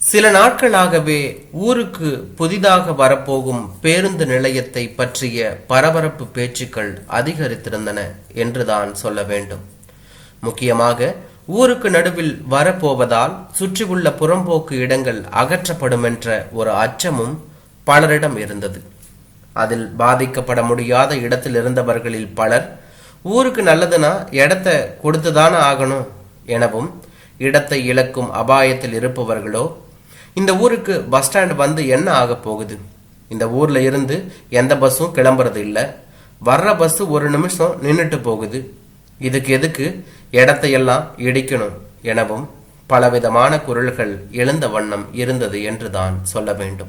சில நாட்களாகவே ஊருக்கு புதிதாக வரப்போகும் பேருந்து நிலையத்தை பற்றிய பரபரப்பு பேச்சுக்கள் அதிகரித்திருந்தன என்றுதான் சொல்ல வேண்டும். முக்கியமாக ஊருக்கு நடுவில் வரப்போவதால் சுற்றியுள்ள புறம்போக்கு இடங்கள் அகற்றப்படும் என்ற ஒரு அச்சமும் பலரிடம் இருந்தது. அதில் பாதிக்கப்பட முடியாத இடத்தில் இருந்தவர்களில் பலர் ஊருக்கு நல்லதுனா இடத்த கொடுத்துதானே ஆகணும் எனவும் இடத்தை இழக்கும் அபாயத்தில் இருப்பவர்களோ இந்த ஊருக்கு பஸ் ஸ்டாண்ட் வந்து என்ன ஆக போகுது? இந்த ஊரில் இருந்து எந்த பஸ்ஸும் கிளம்புறது இல்லை. வர்ற பஸ்ஸு ஒரு நிமிஷம் நின்றுட்டு போகுது. இதுக்கு எதுக்கு? இடத்தையெல்லாம் இடிக்கணும் எனவும் பலவிதமான குரல்கள் எழுந்த வண்ணம் இருந்தது என்றுதான் சொல்ல வேண்டும்.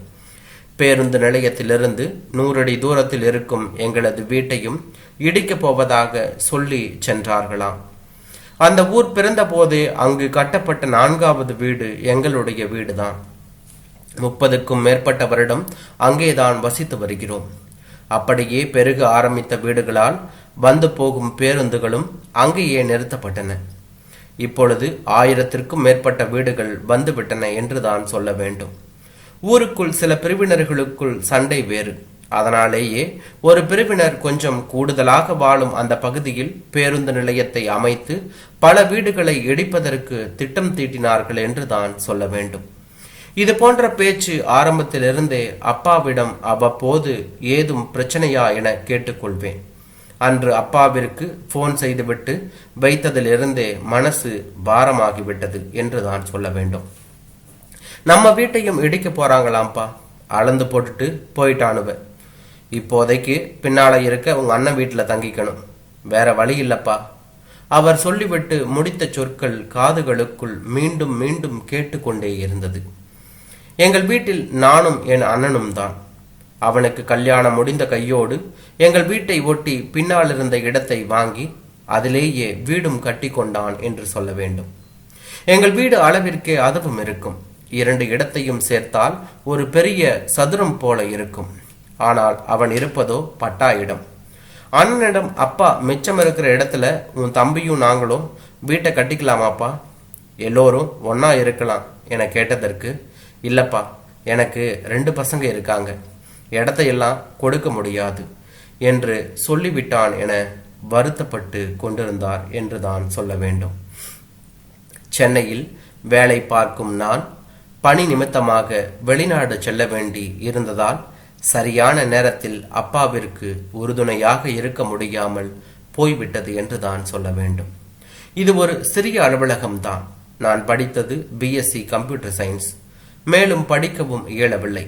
பேருந்து நிலையத்திலிருந்து நூறடி தூரத்தில் இருக்கும் எங்களது வீட்டையும் இடிக்கப் போவதாக சொல்லி சென்றார்களாம். அந்த ஊர் பிறந்தபோதே அங்கு கட்டப்பட்ட நான்காவது வீடு எங்களுடைய வீடுதான். முப்பதுக்கும் மேற்பட்ட வருடம் அங்கேதான் வசித்து வருகிறோம். அப்படியே பெருக ஆரம்பித்த வீடுகளால் வந்து போகும் பேருந்துகளும் அங்கேயே நிறுத்தப்பட்டன. இப்பொழுது ஆயிரத்திற்கும் மேற்பட்ட வீடுகள் வந்துவிட்டன என்றுதான் சொல்ல வேண்டும். ஊருக்குள் சில பிரிவினர்களுக்குள் சண்டை வேறு. அதனாலேயே ஒரு பிரிவினர் கொஞ்சம் கூடுதலாக வாழும் அந்த பகுதியில் பேருந்து நிலையத்தை அமைத்து பல வீடுகளை இடிப்பதற்கு திட்டம் தீட்டினார்கள் என்றுதான் சொல்ல வேண்டும். இது போன்ற பேச்சு ஆரம்பத்திலிருந்தே அப்பாவிடம் அவ்வப்போது ஏதும் பிரச்சனையா என கேட்டுக்கொள்வேன். அன்று அப்பாவிற்கு போன் செய்துவிட்டு வைத்ததிலிருந்தே மனசு பாரமாகிவிட்டது என்று தான் சொல்ல வேண்டும். நம்ம வீட்டையும் இடிக்க போறாங்களாம்ப்பா. அளந்து போட்டுட்டு போயிட்டானுவ. இப்போதைக்கு பின்னால இருக்க உங்க அண்ணன் வீட்டுல தங்கிக்கணும். வேற வழி இல்லப்பா. அவர் சொல்லிவிட்டு முடித்த சொற்கள் காதுகளுக்குள் மீண்டும் மீண்டும் கேட்டுக்கொண்டே இருந்தது. எங்கள் வீட்டில் நானும் என் அண்ணனும் தான். அவனுக்கு கல்யாணம் முடிந்த கையோடு எங்கள் வீட்டை ஒட்டி பின்னால் இருந்த இடத்தை வாங்கி அதிலேயே வீடும் கட்டி கொண்டான் என்று சொல்ல வேண்டும். எங்கள் வீடு அளவிற்கே அதுவும் இருக்கும். இரண்டு இடத்தையும் சேர்த்தால் ஒரு பெரிய சதுரம் போல இருக்கும். ஆனால் அவன் இருப்பதோ பட்டா இடம். அண்ணனிடம் அப்பா மிச்சம் இருக்கிற இடத்துல உன் தம்பியும் நாங்களும் வீட்டை கட்டிக்கலாமாப்பா? எல்லோரும் ஒன்னா இருக்கலாம் என கேட்டதற்கு இல்லப்பா எனக்கு ரெண்டு பசங்க இருக்காங்க. இடத்தையெல்லாம் கொடுக்க முடியாது என்று சொல்லிவிட்டான் என வருத்தப்பட்டு கொண்டிருந்தார் என்றுதான் சொல்ல வேண்டும். சென்னையில் வேலை பார்க்கும் நான் பணி நிமித்தமாக வெளிநாடு செல்ல வேண்டி இருந்ததால் சரியான நேரத்தில் அப்பாவிற்கு உறுதுணையாக இருக்க முடியாமல் போய்விட்டது என்று தான் சொல்ல வேண்டும். இது ஒரு சிறிய அலுவலகம்தான். நான் படித்தது பிஎஸ்சி கம்ப்யூட்டர் சயின்ஸ் மேலும் படிக்கவும் இயலவில்லை.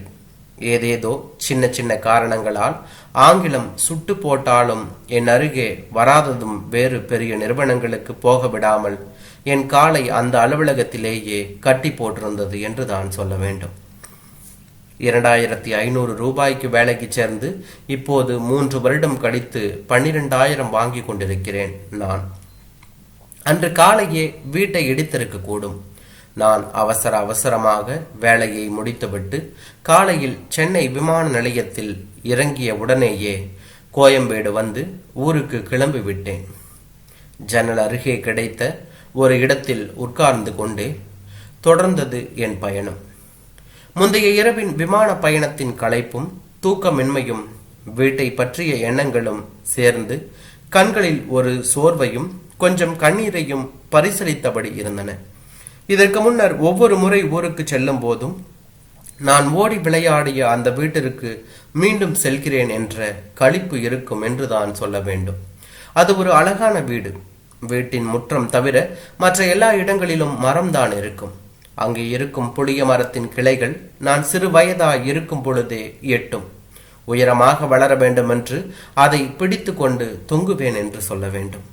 ஏதேதோ சின்ன சின்ன காரணங்களால் ஆங்கிலம் சுட்டு போட்டாலும் என் அருகே வராததும் வேறு பெரிய நிறுவனங்களுக்கு போக விடாமல் என் காலை அந்த அலுவலகத்திலேயே கட்டி போட்டிருந்தது என்று தான் சொல்ல வேண்டும். இரண்டாயிரத்தி ஐநூறு ரூபாய்க்கு வேலைக்கு சேர்ந்து இப்போது மூன்று வருடம் கழித்து பன்னிரெண்டாயிரம் வாங்கி கொண்டிருக்கிறேன் நான். அன்று காலையே வீட்டை இடித்திருக்க கூடும் நான் அவசர அவசரமாக வேலையை முடித்துவிட்டு காலையில் சென்னை விமான நிலையத்தில் இறங்கிய உடனேயே கோயம்பேடு வந்து ஊருக்கு கிளம்பி விட்டேன். ஜன்னல் அருகே கிடைத்த ஒரு இடத்தில் உட்கார்ந்து கொண்டே தொடர்ந்தது என் பயணம். முந்தைய இரவின் விமான பயணத்தின் களைப்பும் தூக்கமின்மையும் வீட்டை பற்றிய எண்ணங்களும் சேர்ந்து கண்களில் ஒரு சோர்வையும் கொஞ்சம் கண்ணீரையும் பரிசலித்தபடி இருந்தன. இதற்கு முன்னர் ஒவ்வொரு முறை ஊருக்கு செல்லும் போதும் நான் ஓடி விளையாடிய அந்த வீட்டிற்கு மீண்டும் செல்கிறேன் என்ற களிப்பு இருக்கும் என்று தான் சொல்ல வேண்டும். அது ஒரு அழகான வீடு. வீட்டின் முற்றம் தவிர மற்ற எல்லா இடங்களிலும் மரம்தான் இருக்கும். அங்கே இருக்கும் புளிய மரத்தின் கிளைகள் நான் சிறு வயதாய் இருக்கும் பொழுதே எட்டும். உயரமாக வளர வேண்டும் என்று அதை பிடித்து கொண்டு தொங்குவேன் என்று சொல்ல வேண்டும்.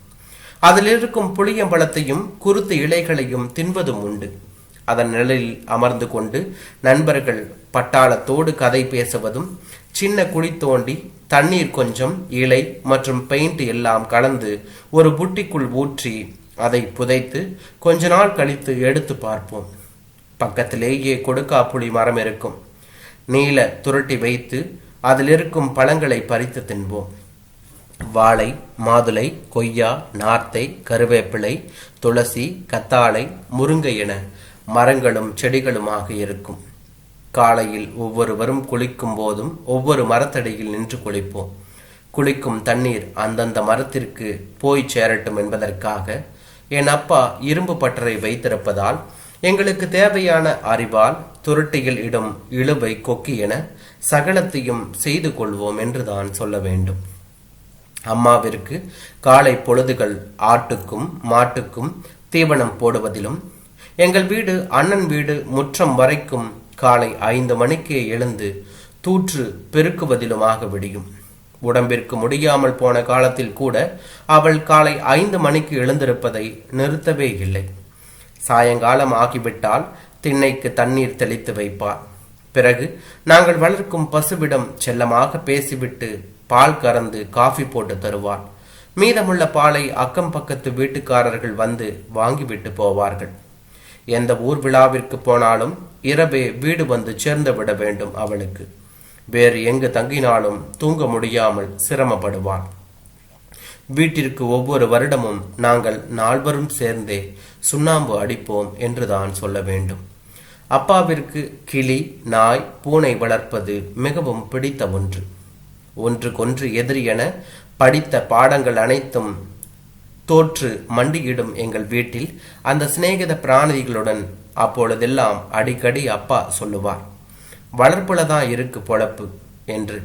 அதில் இருக்கும் புளியம்பழத்தையும் குருத்து இலைகளையும் தின்பதும் உண்டு. அதன் நிழலில் அமர்ந்து கொண்டு நண்பர்கள் பட்டாளத்தோடு கதை பேசுவதும் சின்ன குழி தோண்டி தண்ணீர் கொஞ்சம் இலை மற்றும் பெயிண்ட் எல்லாம் கலந்து ஒரு புட்டிக்குள் ஊற்றி அதை புதைத்து கொஞ்ச நாள் கழித்து எடுத்து பார்ப்போம். பக்கத்திலேயே கொடுக்கா புளி மரம் இருக்கும். நீல துரட்டி வைத்து அதில் இருக்கும் பழங்களை பறித்து தின்போம். வாழை மாதுளை கொய்யா நார்த்தை கருவேப்பிலை துளசி கத்தாழை முருங்கை என மரங்களும் செடிகளுமாக இருக்கும். காலையில் ஒவ்வொருவரும் குளிக்கும் போதும் ஒவ்வொரு மரத்தடியில் நின்று குளிப்போம். குளிக்கும் தண்ணீர் அந்தந்த மரத்திற்கு போய் சேரட்டும் என்பதற்காக என் அப்பா இரும்பு பட்டறை வைத்திருப்பதால் எங்களுக்கு தேவையான அறிவால் துரட்டியில் இடும் இழுவை கொக்கி என சகலத்தையும் செய்து கொள்வோம் என்றுதான் சொல்ல வேண்டும். அம்மாவிற்கு காலை பொழுதுகள் ஆட்டுக்கும் மாட்டுக்கும் தீவனம் போடுவதிலும் எங்கள் வீடு அண்ணன் வீடு முற்றம் வரைக்கும் காலை ஐந்து மணிக்கே எழுந்து தூற்று பெருக்குவதிலுமாக விடியும். உடம்பிற்கு முடியாமல் போன காலத்தில் கூட அவள் காலை ஐந்து மணிக்கு எழுந்திருப்பதை நிறுத்தவே இல்லை. சாயங்காலம் ஆகிவிட்டால் திண்ணைக்கு தண்ணீர் தெளித்து வைப்பார் பிறகு நாங்கள் வளர்க்கும் பசுவிடம் செல்லமாக பேசிவிட்டு பால் கறந்து காஃபி போட்டு தருவார் மீதமுள்ள பாலை அக்கம் பக்கத்து வீட்டுக்காரர்கள் வந்து வாங்கிவிட்டு போவார்கள். எந்த ஊர் விழாவிற்கு போனாலும் இரவே வீடு வந்து சேர்ந்து விட வேண்டும் அவளுக்கு. வேறு எங்கு தங்கினாலும் தூங்க முடியாமல் சிரமப்படுவான் வீட்டிற்கு ஒவ்வொரு வருடமும் நாங்கள் நால்வரும் சேர்ந்தே சுண்ணாம்பு அடிப்போம் என்றுதான் சொல்ல வேண்டும். அப்பாவிற்கு கிளி நாய் பூனை வளர்ப்பது மிகவும் பிடித்த ஒன்று. ஒன்றுக்கொன்று எதிரி என படித்த பாடங்கள் அனைத்தும் தோற்று மண்டியிடும் எங்கள் வீட்டில். அந்த சிநேகித பிராணிகளுடன் அப்பொழுதெல்லாம் அடிக்கடி அப்பா சொல்லுவார் வளர்ப்புல தான் இருக்கு பொழப்பு என்று.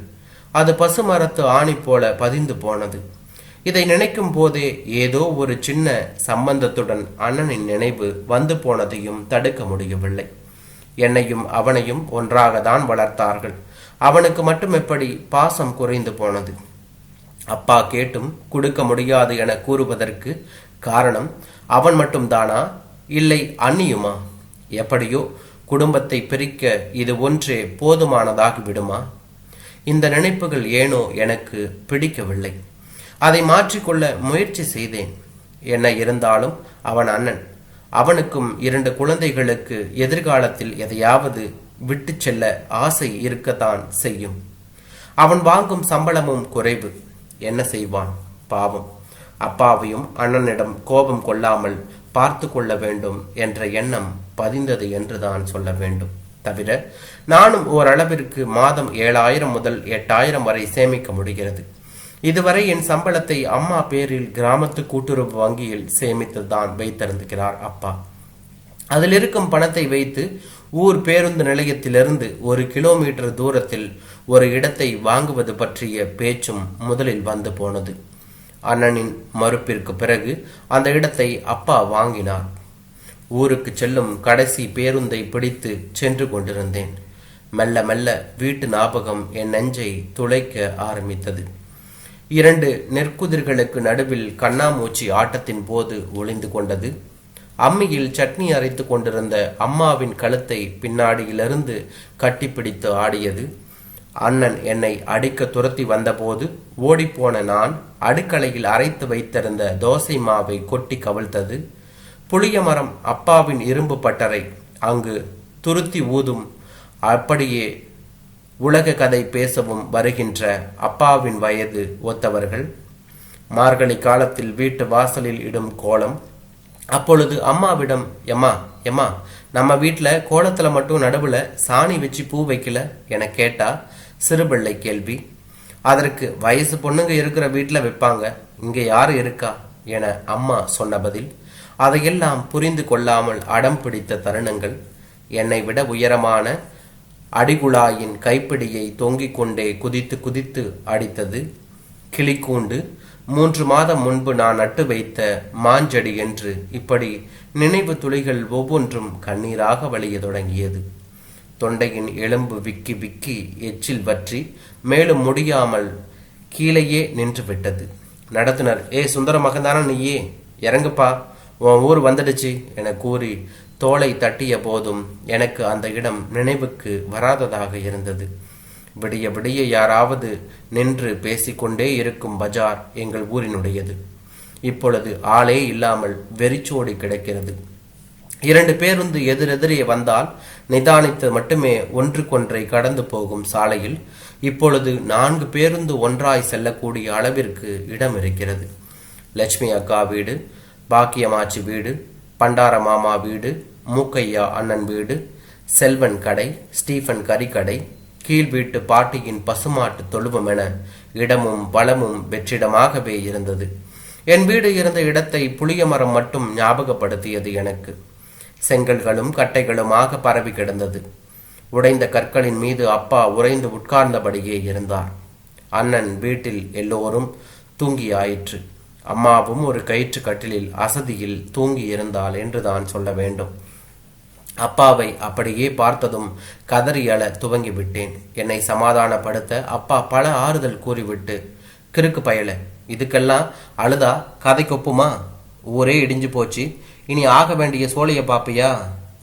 அது பசுமரத்து ஆணி போல பதிந்து போனது. இதை நினைக்கும் போதே ஏதோ ஒரு சின்ன சம்பந்தத்துடன் அண்ணனின் நினைவு வந்து போனதையும் தடுக்க முடியவில்லை. என்னையும் அவனையும் ஒன்றாக தான் வளர்த்தார்கள். அவனுக்கு மட்டும் எப்படி பாசம் குறைந்து போனது? அப்பா கேட்டும் கொடுக்க முடியாது என கூறுவதற்கு காரணம் அவன் மட்டும்தானா? இல்லை அண்ணியுமா? எப்படியோ குடும்பத்தை பிரிக்க இது ஒன்றே போதுமானதாகி விடுமா? இந்த நினைப்புகள் ஏனோ எனக்கு பிடிக்கவில்லை. அதை மாற்றிக்கொள்ள முயற்சி செய்தேன். என்ன இருந்தாலும் அவன் அண்ணன். அவனுக்கும் இரண்டு குழந்தைகளுக்கு எதிர்காலத்தில் எதையாவது விட்டு செல்ல ஆசை இருக்கத்தான் செய்யும். அவன் வாங்கும் சம்பளமும் குறைவு. என்ன செய்வான்? பாவம். அப்பாவையும் அண்ணனிடம் கோபம் கொள்ளாமல் பார்த்து கொள்ள வேண்டும் என்ற எண்ணம் பதிந்தது என்றுதான் சொல்ல வேண்டும். தவிர நானும் ஓரளவிற்கு மாதம் ஏழாயிரம் முதல் எட்டாயிரம் வரை சேமிக்க முடிகிறது. இதுவரை என் சம்பளத்தை அம்மா பேரில் கிராமத்து கூட்டுறவு வங்கியில் சேமித்து தான் வைத்திருந்துகிறார் அப்பா. அதில் இருக்கும் பணத்தை வைத்து ஊர் பேருந்து நிலையத்திலிருந்து ஒரு கிலோமீட்டர் தூரத்தில் ஒரு இடத்தை வாங்குவது பற்றிய பேச்சும் முதலில் வந்து போனது. அண்ணனின் மறுப்பிற்கு பிறகு அந்த இடத்தை அப்பா வாங்கினார். ஊருக்கு செல்லும் கடைசி பேருந்தை பிடித்து சென்று கொண்டிருந்தேன். மெல்ல மெல்ல வீட்டு ஞாபகம் என் நெஞ்சை துளைக்க ஆரம்பித்தது. இரண்டு நெற்குதிர்களுக்கு நடுவில் கண்ணாமூச்சி ஆட்டத்தின் போது ஒளிந்து கொண்டது. அம்மியில் சட்னி அரைத்து கொண்டிருந்த அம்மாவின் கழுத்தை பின்னாடியிலிருந்து கட்டிப்பிடித்து ஆடியது. அண்ணன் என்னை அடிக்க துரத்தி வந்தபோது ஓடிப்போன நான் அடுக்கலையில் அரைத்து வைத்திருந்த தோசை மாவை கொட்டி கவிழ்த்தது. புளிய மரம் அப்பாவின் இரும்பு பட்டறை அங்கு துருத்தி ஊதும் அப்படியே உலக கதை பேசவும் வருகின்ற அப்பாவின் வயது ஒத்தவர்கள். மார்கழி காலத்தில் வீட்டு வாசலில் இடும் கோலம் அப்பொழுது அம்மாவிடம் எம்மா எம்மா நம்ம வீட்டில் கோலத்தில் மட்டும் நடுவில் சாணி வச்சு பூ வைக்கல? என கேட்டா சிறுபிள்ளை கேள்வி. அதற்கு வயசு பொண்ணுங்க இருக்கிற வீட்டில் வைப்பாங்க. இங்கே யார் இருக்கா? என அம்மா சொன்ன பதில் அதையெல்லாம் புரிந்து கொள்ளாமல் அடம் பிடித்த தருணங்கள். என்னை விட உயரமான அடிகுழாயின் கைப்பிடியை தொங்கிக் கொண்டே குதித்து குதித்து அடித்தது கிளிக்கூண்டு மூன்று மாதம் முன்பு நான் நட்டு வைத்த மாஞ்செடி என்று இப்படி நினைவு துளிகள் ஒவ்வொன்றும் கண்ணீராக வழிய தொடங்கியது. தொண்டையின் எலும்பு விக்கி விக்கி எச்சில் வற்றி மேலும் முடியாமல் கீழேயே நின்று விட்டது. நடத்துனர் ஏ சுந்தர மகந்தான நீயே? இறங்குப்பா. உன் ஊர் வந்துடுச்சு என கூறி தோலை தட்டிய போதும் எனக்கு அந்த இடம் நினைவுக்கு வராததாக இருந்தது. விடிய விடிய யாராவது நின்று பேசிக்கொண்டே இருக்கும் பஜார் எங்கள் ஊரினுடையது. இப்பொழுது ஆளே இல்லாமல் வெறிச்சோடி கிடக்கிறது. இரண்டு பேருந்து எதிரெதிரே வந்தால் நிதானித்து மட்டுமே ஒன்றுக்கொன்றை கடந்து போகும் சாலையில் இப்பொழுது நான்கு பேருந்து ஒன்றாய் செல்லக்கூடிய அளவிற்கு இடம் இருக்கிறது லட்சுமி அக்கா வீடு பாக்கியமாச்சி வீடு பண்டார மாமா வீடு மூக்கையா அண்ணன் வீடு செல்வன் கடை ஸ்டீஃபன் கறிக்கடை கீழ் வீட்டு பாட்டியின் பசுமாட்டு தொழுவம் என இடமும் வளமும் வெற்றிடமாகவே இருந்தது. என் வீடு இருந்த இடத்தை புளிய மரம் மட்டும் ஞாபகப்படுத்தியது எனக்கு. செங்கல்களும் கட்டைகளுமாக பரவி கிடந்தது. உடைந்த கற்களின் மீது அப்பா உறைந்து உட்கார்ந்தபடியே இருந்தார். அண்ணன் வீட்டில் எல்லோரும் தூங்கியாயிற்று. அம்மாவும் ஒரு கயிற்று கட்டிலில் அசதியில் தூங்கி இருந்தாள் என்றுதான் சொல்ல வேண்டும். அப்பாவை அப்படியே பார்த்ததும் கதறி அழ துவங்கி விட்டேன் என்னை சமாதானப்படுத்த அப்பா பல ஆறுதல் கூறிவிட்டு கிறுக்கு பயல இதுக்கெல்லாம் அழுதா? கதை கொப்புமா ஊரே இடிஞ்சு போச்சு. இனி ஆக வேண்டிய சோழிய பாப்பியா?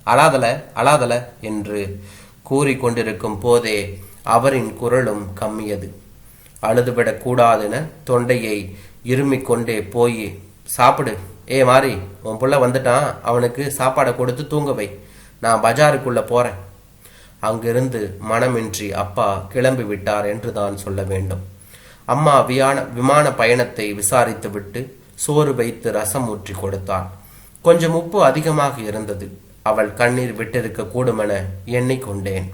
அழாதல அழாதல என்று கூறிக்கொண்டிருக்கும் போதே அவரின் குரலும் கம்மியது. அழுதுவிடக்கூடாதென தொண்டையை இருமிக் கொண்டே போய் சாப்பிடு. ஏ மாறி உன் புள்ள வந்துட்டான். அவனுக்கு சாப்பாடை கொடுத்து தூங்க வை. நான் பஜாருக்குள்ளே போகிறேன் அங்கிருந்து மனமின்றி அப்பா கிளம்பி விட்டார் என்று தான் சொல்ல வேண்டும். அம்மா வியான விமான பயணத்தை விசாரித்துவிட்டு சோறு வைத்து ரசம் ஊற்றி கொடுத்தாள். கொஞ்சம் உப்பு அதிகமாக இருந்தது. அவள் கண்ணீர் விட்டிருக்க கூடுமென எண்ணிக்கொண்டேன்.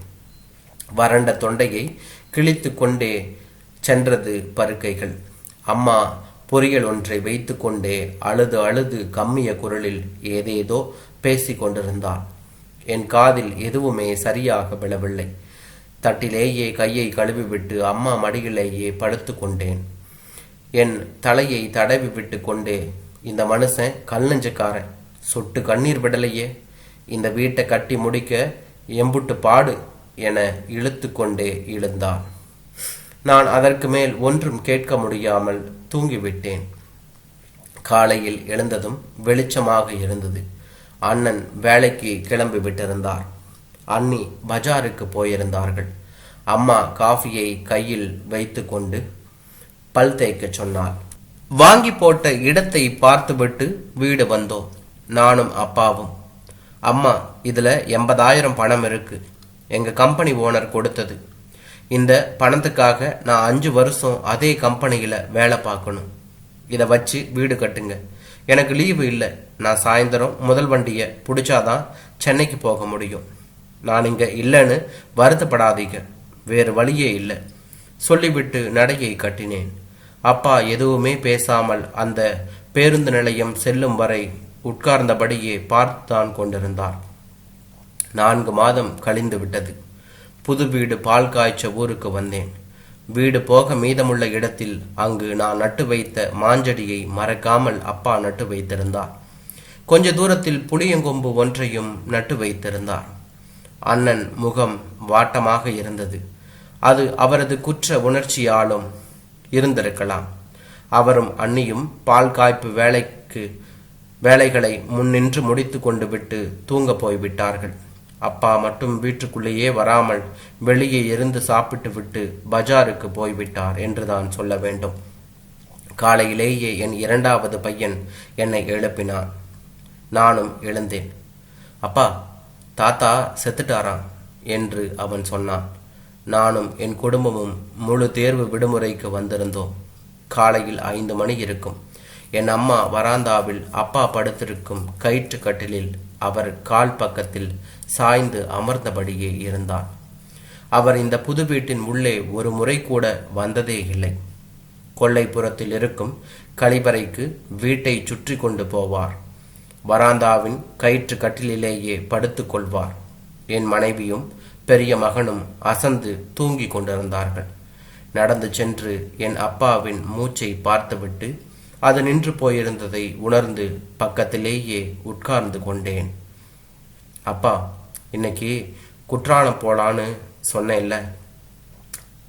வறண்ட தொண்டையை கிழித்து கொண்டே சென்றது பருக்கைகள். அம்மா பொரியல் ஒன்றை வைத்துக்கொண்டே அழுது அழுது கம்மிய குரலில் ஏதேதோ பேசிக்கொண்டிருந்தாள் என் காதில் எதுவுமே சரியாக விழவில்லை. தட்டிலேயே கையை கழுவிவிட்டு அம்மா மடியிலேயே படுத்து கொண்டேன். என் தலையை தடவி விட்டு கொண்டே இந்த மனுஷன் கல் நெஞ்சக்காரன் சொட்டு கண்ணீர் விடலையே. இந்த வீட்டை கட்டி முடிக்க எம்புட்டு பாடு என இழுத்து கொண்டே எழுந்தாள் நான் அதற்கு மேல் ஒன்றும் கேட்க முடியாமல் தூங்கிவிட்டேன். காலையில் எழுந்ததும் வெளிச்சமாக இருந்தது. அண்ணன் வேலைக்கு கிளம்பி விட்டிருந்தார். அண்ணி பஜாருக்கு போயிருந்தார்கள். அம்மா காஃபியை கையில் வைத்துக்கொண்டு பல் தேய்க்க சொன்னாள். வாங்கி போட்ட இடத்தை பார்த்துவிட்டு வீடு வந்தோம். நானும் அப்பாவும். அம்மா இதுல எண்பதாயிரம் பணம் இருக்கு. எங்க கம்பெனி ஓனர் கொடுத்தது. இந்த பணத்துக்காக நான் அஞ்சு வருஷம் அதே கம்பெனியில வேலை பார்க்கணும். இதை வச்சு வீடு கட்டுங்க. எனக்கு லீவு இல்லை. நான் சாயந்தரம் முதல் வண்டியை பிடிச்சாதான் சென்னைக்கு போக முடியும். நான் இங்கே இல்லைன்னு வருத்தப்படாதீங்க. வேறு வழியே இல்லை. சொல்லிவிட்டு நடையை கட்டினேன். அப்பா எதுவுமே பேசாமல் அந்த பேருந்து நிலையம் செல்லும் வரை உட்கார்ந்தபடியே பார்த்துதான் கொண்டிருந்தார். நான்கு மாதம் கழிந்து விட்டது. புது வீடு பால் காய்ச்ச ஊருக்கு வந்தேன். வீடு போக மீதமுள்ள இடத்தில் அங்கு நான் நட்டு வைத்த மாஞ்செடியை மறக்காமல் அப்பா நட்டு வைத்திருந்தார். கொஞ்ச தூரத்தில் புளியங்கொம்பு ஒன்றையும் நட்டு வைத்திருந்தார். அண்ணன் முகம் வாட்டமாக இருந்தது. அது அவரது குற்ற உணர்ச்சியாலும் இருந்திருக்கலாம். அவரும் அண்ணியும் பால் காய்ப்பு வேலைக்கு வேலைகளை முன்னின்று முடித்து கொண்டு விட்டு தூங்க போய்விட்டார்கள். அப்பா மட்டும் வீட்டுக்குள்ளேயே வராமல் வெளியே இருந்து சாப்பிட்டு விட்டு பஜாருக்கு போய்விட்டார் என்றுதான் சொல்ல வேண்டும். காலையிலேயே என் இரண்டாவது பையன் என்னை எழுப்பினான். நானும் எழுந்தேன். அப்பா தாத்தா செத்துட்டாராம் என்று அவன் சொன்னான். நானும் என் குடும்பமும் முழு தேர்வு விடுமுறைக்கு வந்திருந்தோம். காலையில் ஐந்து மணி இருக்கும். என் அம்மா வராந்தாவில் அப்பா படுத்திருக்கும் கயிற்று கட்டிலில் அவர் கால் பக்கத்தில் சாய்ந்து அமர்ந்தபடியே இருந்தார் அவர் இந்த புது வீட்டின் உள்ளே ஒரு முறை கூட வந்ததே இல்லை. கொல்லைப்புறத்தில் இருக்கும் கழிவறைக்கு வீட்டை சுற்றி கொண்டு போவார். வராந்தாவின் கயிற்று கட்டிலேயே படுத்துக் கொள்வார். என் மனைவியும் பெரிய மகனும் அசந்து தூங்கிக் கொண்டிருந்தார்கள். நடந்து சென்று என் அப்பாவின் மூச்சை பார்த்துவிட்டு அது நின்று போயிருந்ததை உணர்ந்து பக்கத்திலேயே உட்கார்ந்து கொண்டேன். அப்பா இன்னைக்கு குற்றாலம் போலான்னு சொன்னேன்ல.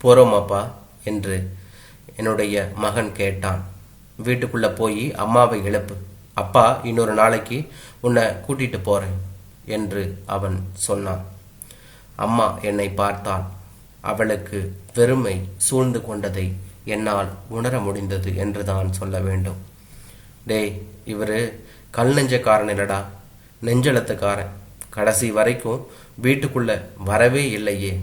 போறோம் அப்பா என்று என்னுடைய மகன் கேட்டான். வீட்டுக்குள்ள போய் அம்மாவை எழுப்பு. அப்பா இன்னொரு நாளைக்கு உன்னை கூட்டிட்டு போறேன் என்று அவன் சொன்னான். அம்மா என்னை பார்த்தாள். அவளுக்கு வெறுமை சூழ்ந்து கொண்டதை என்னால் உணர முடிந்தது என்றுதான் சொல்ல வேண்டும். டேய் இவரு கல் நெஞ்சக்காரன் இல்லடா நெஞ்செழுத்துக்காரன். கடைசி வரைக்கும் வீட்டுக்குள்ள வரவே இல்லையே.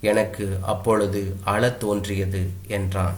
எனக்கு அப்பொழுது அழத் தோன்றியது என்றான்.